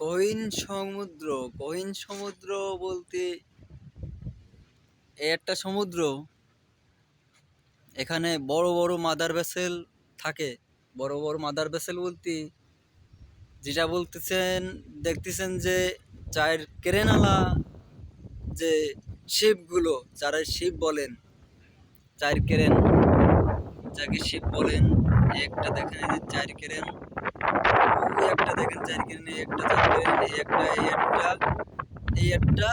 গহীন সমুদ্র গহীন সমুদ্র বলতে একটা সমুদ্র, এখানে বড় বড় মাদার ভেসেল থাকে। বড় বড় মাদার ভেসেল বলতে যেটা বলতেছেন, দেখতেছেন যে চায়ের কেরেনালা যে শিপগুলো, যারা শিপ বলেন, চায়ের কেরেন। যাকে শিপ বলেন, একটা দেখেন এই যে চায়ের কেরেন একটা দেখেন, চার কেরেন, এই একটা, চার কেরেন, এই একটা এই একটা এই একটা,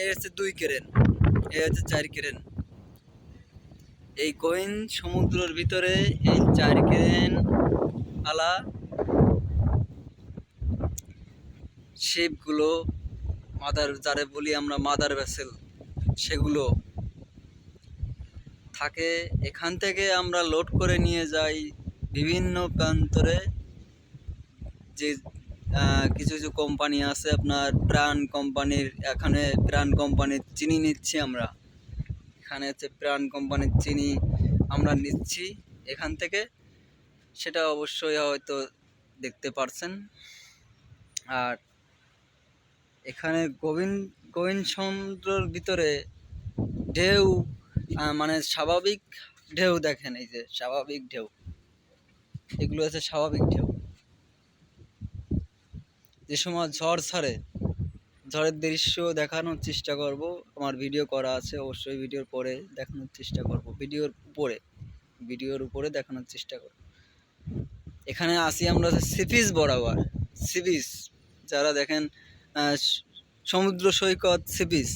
এই হচ্ছে দুই কেরেন, এই হচ্ছে চার কেরেন। এই গহীন সমুদ্রের ভিতরে এই চার কেরেন আলা শিপগুলো মাদার, যারে বলি আমরা মাদার ভেসেল, সেগুলো থাকে, এখান থেকে আমরা লোড করে নিয়ে যাই বিভিন্ন প্রান্তরে। যে কিছু কিছু কোম্পানি আছে আপনার প্রাণ কোম্পানির এখানে প্রাণ কোম্পানির চিনি নিচ্ছি আমরা। এখানে হচ্ছে প্রাণ কোম্পানির চিনি আমরা নিচ্ছি। এখান থেকে সেটা অবশ্যই হয়তো দেখতে পারছেন। আর এখানে গোবিন্দ গোবিন্দ সমুদ্রর ভিতরে ঢেউ মানে স্বাভাবিক ঢেউ দেখেন, এই যে স্বাভাবিক ঢেউ। এগুলো হচ্ছে স্বাভাবিক ঢেউ। যে সময় ঝড় ছাড়ে ঝড়ের দৃশ্য দেখানোর চেষ্টা করব। আমার ভিডিও করা আছে, অবশ্যই ভিডিওর পরে দেখানোর চেষ্টা করব। ভিডিওর উপরে ভিডিওর উপরে দেখানোর চেষ্টা করব। এখানে আসি আমরা সি বিচ বরাবর। সি বিচ যারা দেখেন সমুদ্র সৈকত সি বিচ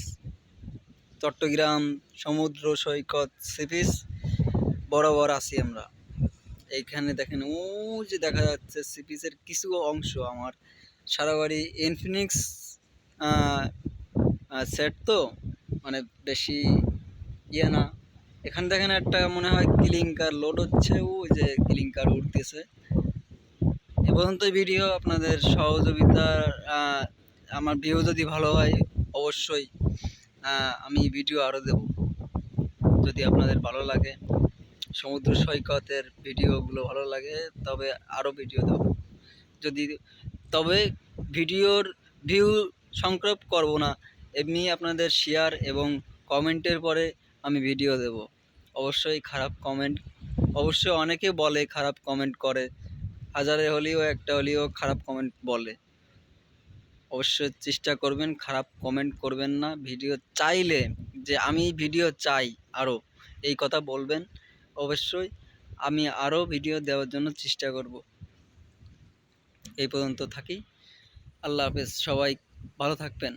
চট্টগ্রাম, সমুদ্র সৈকত সি বিচ বরাবর আসি আমরা। এইখানে দেখেন ও যে দেখা যাচ্ছে সি বিচের কিছু অংশ আমার। সারা বাড়ি ইনফিনিক্স সেট তো মানে বেশি ইয়ে না। এখানে দেখেন একটা মনে হয় কিলিংকার লোড হচ্ছে, ওই যে কিলিংকার উঠতেছে এ পর্যন্ত ভিডিও আপনাদের সহযোগিতা আমার ভিউ যদি ভালো হয়, অবশ্যই আমি ভিডিও আরও দেব। যদি আপনাদের ভালো লাগে, সমুদ্র সৈকতের ভিডিওগুলো ভালো লাগে, তবে আরও ভিডিও দেব। যদি, তবে ভিডিওর ভিউ সংক্ষেপ করব না, এমনি আপনাদের শেয়ার এবং কমেন্টের পরে আমি ভিডিও দেব। অবশ্যই খারাপ কমেন্ট অবশ্যই অনেকে বলে খারাপ কমেন্ট করে। হাজারে হলেও, একটা হলেও খারাপ কমেন্ট বলে। অবশ্যই চেষ্টা করবেন, খারাপ কমেন্ট করবেন না। ভিডিও চাইলে যে আমি ভিডিও চাই আরও এই কথা বলবেন। অবশ্যই আমি আরও ভিডিও দেওয়ার জন্য চেষ্টা করব। এই পর্যন্ত থাকি। আল্লাহ হাফেজ, সবাই ভালো থাকবেন।